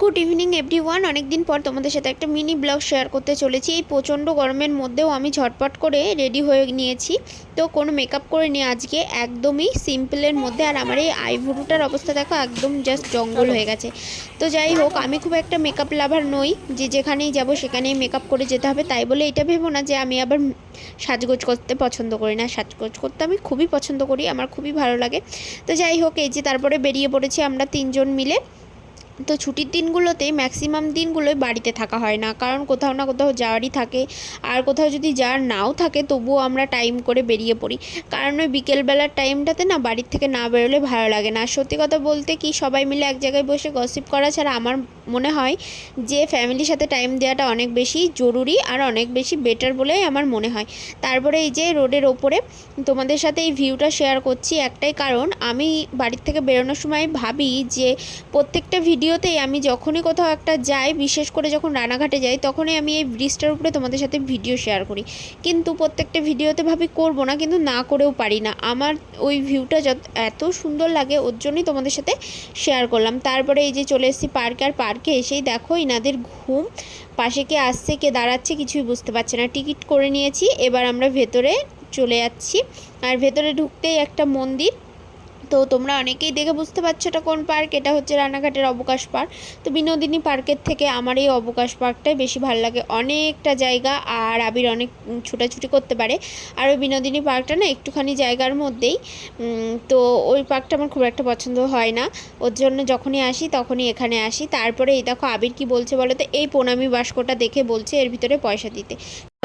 Good evening every one অনেকদিন পর তোমাদের সাথে একটা মিনি ব্লগ শেয়ার করতে চলেছি। এই প্রচণ্ড গরমের মধ্যেও আমি ঝটপট করে রেডি হয়ে নিয়েছি। তো কোনো মেকআপ করে নিয়ে আজকে একদমই সিম্পলের মধ্যে আর আমার এই আইভুরুটার অবস্থা দেখো একদম জাস্ট জঙ্গল হয়ে গেছে। তো যাই হোক, আমি খুব একটা মেকআপ লাভার নই। যে যেখানেই যাব সেখানেই মেকআপ করে যেতে হবে। তাই বলে এটা ভেবো না যে আমি আবার সাজগোজ করতে পছন্দ করি না। সাজগোজ করতে আমি খুবই পছন্দ করি। আমার খুবই ভালো লাগে। তো যাই হোক, এই যে তারপরে বেরিয়ে পড়েছি আমরা তিনজন মিলে। তো ছুটির দিনগুলোতে ম্যাক্সিমাম দিনগুলোই বাড়িতে থাকা হয় না। কারণ কোথাও না কোথাও যাওয়ারই থাকে। আর কোথাও যদি যাওয়ার নাও থাকে, তবুও আমরা টাইম করে বেরিয়ে পড়ি। কারণ ওই বিকেলবেলার টাইমটাতে না বাড়ির থেকে না বেরোলে ভালো লাগে না। সত্যি কথা বলতে কি সবাই মিলে এক জায়গায় বসে গসিপ করা ছাড়া আমার মনে হয় যে ফ্যামিলির সাথে টাইম দেওয়াটা অনেক বেশি জরুরি আর অনেক বেশি বেটার বলেই আমার মনে হয়। তারপরে এই যে রোডের ওপরে তোমাদের সাথে এই ভিউটা শেয়ার করছি একটাই কারণ, আমি বাড়ির থেকে বেরোনোর সময় ভাবি যে প্রত্যেকটা ভিডিওতেই আমি যখনই কোথাও একটা যাই, বিশেষ করে যখন রানাঘাটে যাই, তখনই আমি এই ব্রিজটার উপরে তোমাদের সাথে ভিডিও শেয়ার করি। কিন্তু প্রত্যেকটা ভিডিওতে ভাবি করব না, কিন্তু না করেও পারি না। আমার ওই ভিউটা যত, এত সুন্দর লাগে, ওর জন্যই তোমাদের সাথে শেয়ার করলাম। তারপরে এই যে চলে এসেছি পার্কে আর পার্কে এসেই দেখো ইনাদের ঘুম। পাশে কে আসছে, কে দাঁড়াচ্ছে কিছুই বুঝতে পারছে না। টিকিট করে নিয়েছি, এবার আমরা ভেতরে চলে যাচ্ছি। আর ভেতরে ঢুকতেই একটা মন্দির। তো তোমরা অনেকেই দেখে বুঝতে পারছ এটা কোন পার্ক? এটা হচ্ছে রানাঘাটের অবকাশ পার্ক। তো বিনোদিনী পার্কের থেকে আমার এই অবকাশ পার্কটাই বেশি ভালো লাগে। অনেকটা জায়গা আর আবির অনেক ছুটাছুটি করতে পারে। আর ওই বিনোদিনী পার্কটা না একটুখানি জায়গার মধ্যেই। তো ওই পার্কটা আমার খুব একটা পছন্দ হয় না। ওর জন্য যখনই আসি তখনই এখানে আসি। তারপরে এই দেখো আবির কি বলছে বলো তো? এই প্রণামী বাস্কটা দেখে বলছে এর ভিতরে পয়সা দিতে।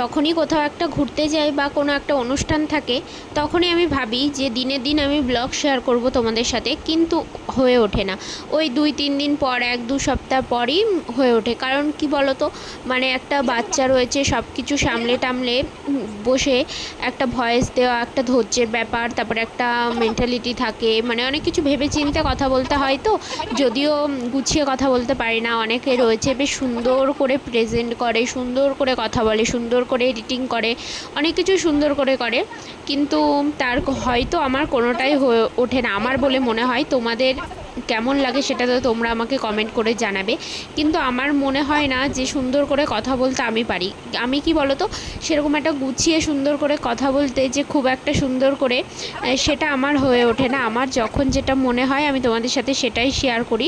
যখনই কোথাও একটা ঘুরতে যাই বা কোনো একটা অনুষ্ঠান থাকে, তখনই আমি ভাবি যে দিনে দিন আমি ব্লগ শেয়ার করব তোমাদের সাথে, কিন্তু হয়ে ওঠে না। ওই দুই, তিন দিন পর, এক, দু সপ্তাহ পরই হয়ে ওঠে। কারণ কি বলো তো মানে একটা বাচ্চা রয়েছে সব কিছু সামলে টামলে বসে একটা ভয়েস দেওয়া, একটা ধৈর্যের ব্যাপার, তারপরে একটা মেন্টালিটি থাকে মানে অনেক কিছু ভেবে চিন্তে কথা বলতে হয় তো। যদিও গুছিয়ে কথা বলতে পারি না, অনেকে রয়েছে, বেশ সুন্দর করে প্রেজেন্ট করে, সুন্দর করে কথা বলে, সুন্দর করে এডিটিং করে, অনেক কিছু সুন্দর করে করে। কিন্তু তার হয়তো আমার কোনোটাই হয়ে ওঠে না। আমার বলে মনে হয় তোমাদের কেমন লাগে সেটা তো তোমরা আমাকে কমেন্ট করে জানাবে। কিন্তু আমার মনে হয় না যে সুন্দর করে কথা বলতে আমি পারি। আমি কি বলো তো সেরকম একটা গুছিয়ে সুন্দর করে কথা বলতে যে খুব একটা সুন্দর করে সেটা আমার হয়ে ওঠে না। আমার যখন যেটা মনে হয় আমি তোমাদের সাথে সেটাই শেয়ার করি।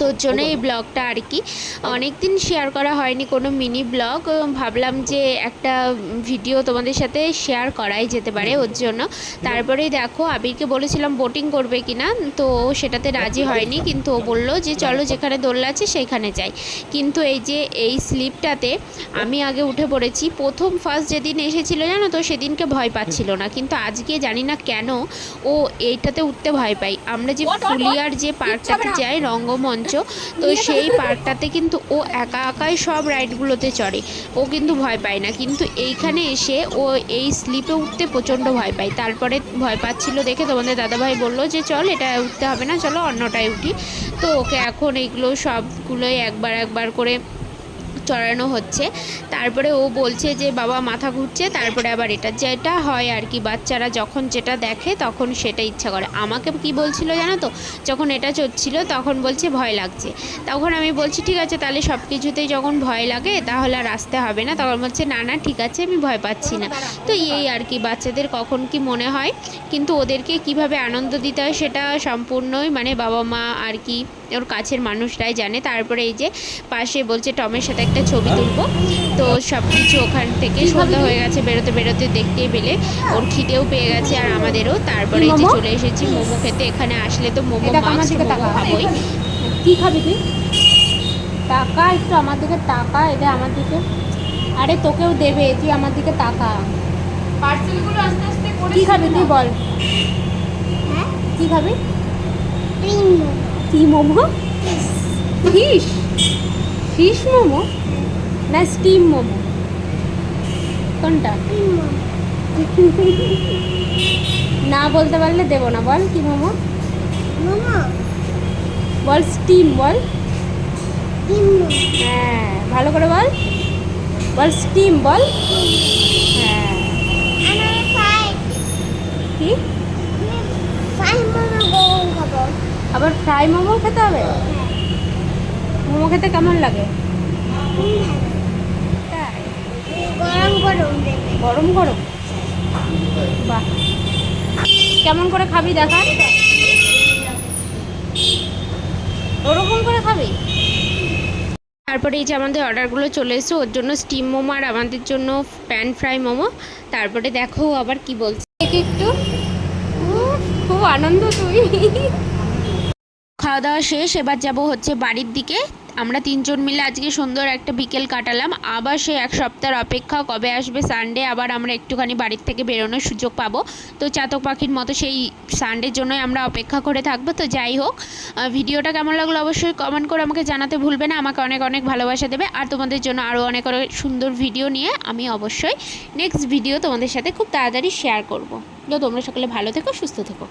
তোর জন্য এই ব্লগটা আর কি। অনেক দিন শেয়ার করা হয়নি কোনো মিনি ব্লগ ভাবলাম যে একটা ভিডিও তোমাদের সাথে শেয়ার করাই যেতে পারে ওর জন্য। তারপরেই দেখো আবিরকে বলেছিলাম বোটিং করবে কি না তো সেটাতে রাজি হয়নি কিন্তু ও বলল যে চলো যেখানে দোলনা আছে সেইখানে যাই। কিন্তু এই যে এই স্লিপটাতে আমি আগে উঠে পড়েছি প্রথম ফার্স্ট যেদিন এসেছিল জানো তো সেদিনকে ভয় পাচ্ছিল না। কিন্তু আজকে জানি না কেন ও এইটাতে উঠতে ভয় পাই আমরা যে ফুলিয়ার যে পার্কটাতে যাই রঙ্গমঞ্চ তো সেই পার্কটাতে কিন্তু ও একা একাই সব রাইডগুলোতে চড়ে। ও কিন্তু ভয় পায় না। কিন্তু এইখানে এসে ও এই স্লিপে উঠতে প্রচণ্ড ভয় পায়। তারপরে ভয় পাচ্ছিল দেখে তোমাদের দাদাভাই বলল যে, চল, এটা উঠতে হবে না, চলো অন্যটায় উঠি। তো ওকে এখন এইগুলো সবগুলোই একবার একবার করে চড়ানো হচ্ছে। তারপরে ও বলছে যে, বাবা, মাথা ঘুরছে। তারপরে আবার এটা যেটা হয় আর কি, বাচ্চারা যখন যেটা দেখে তখন সেটা ইচ্ছা করে। আমাকে কি বলছিল জানো তো? যখন এটা চড়ছিল তখন বলছে, ভয় লাগছে। তখন আমি বলছি, ঠিক আছে, তাহলে সব কিছুতেই যখন ভয় লাগে তাহলে আর আসতে হবে না। তখন বলছে, না না, ঠিক আছে, আমি ভয় পাচ্ছি না। তো এই আর কি, বাচ্চাদের কখন কি মনে হয়। কিন্তু ওদেরকে কীভাবে আনন্দ দিতে হয় সেটা সম্পূর্ণই মানে বাবা মা আর কি ওর কাছের মানুষরাই জানে। তারপরে এই যে পাশে বলছে টমের সাথে একটা ছবি তুলবো। তো সব কিছু ওখান থেকে সন্ধ্যা হয়ে গেছে বেরোতে বেরোতে দেখতে পেলে। ওর খিদেও পেয়ে গেছে আর আমাদেরও। তারপরে এই যে চলে এসেছি মোমো খেতে। এখানে আসলে তো মোমো মোমো খাবোই। কি খাবি তুই? টাকা একটু আমার দিকে টাকা এটা আমার দিকে। আরে তোকেও দেবে তুই আমার দিকে টাকা পার্সেলগুলো আস্তে আস্তে করে কি খাবি তুই বল। কি খাবি? কি মোমো? ফিশ। ফিশ মোমো? না স্টিম মোমো। কোনটা? না বলতে পারলে দেবো না। বল কি মোমো? বল স্টিম বল। হ্যাঁ ভালো করে বল। বল স্টিম বল। হ্যাঁ। কি? আবার ফ্রাই মোমো খেতে হবে? মোমো খেতে কেমন লাগে? গরম গরম গরম গরম? বাহ। কেমন করে খাবি দেখা? ওরকম করে খাবি? তারপরে এই যে আমাদের অর্ডারগুলো চলে এসেছে ওর জন্য স্টিম মোমো আর আমাদের জন্য প্যান ফ্রাই মোমো। তারপরে দেখো আবার কি বলছে। একটু। খুব আনন্দ তুই। খাওয়া দাওয়া শেষ, এবার যাব হচ্ছে বাড়ির দিকে। আমরা তিনজন মিলে আজকে সুন্দর একটা বিকেল কাটালাম। আবার সে এক সপ্তাহের অপেক্ষা কবে আসবে সানডে আবার আমরা একটুখানি বাড়ির থেকে বেরোনোর সুযোগ পাবো। তো চাতক পাখির মতো সেই সানডের জন্যই আমরা অপেক্ষা করে থাকব। তো যাই হোক ভিডিওটা কেমন লাগল অবশ্যই কমেন্ট করে আমাকে জানাতে ভুলবে না। আমাকে অনেক অনেক ভালোবাসা দেবে। আর তোমাদের জন্য আরও অনেক অনেক সুন্দর ভিডিও নিয়ে আমি অবশ্যই নেক্সট ভিডিও তোমাদের সাথে খুব তাড়াতাড়ি শেয়ার করব। তো তোমরা সকলে ভালো থেকো, সুস্থ থেকো।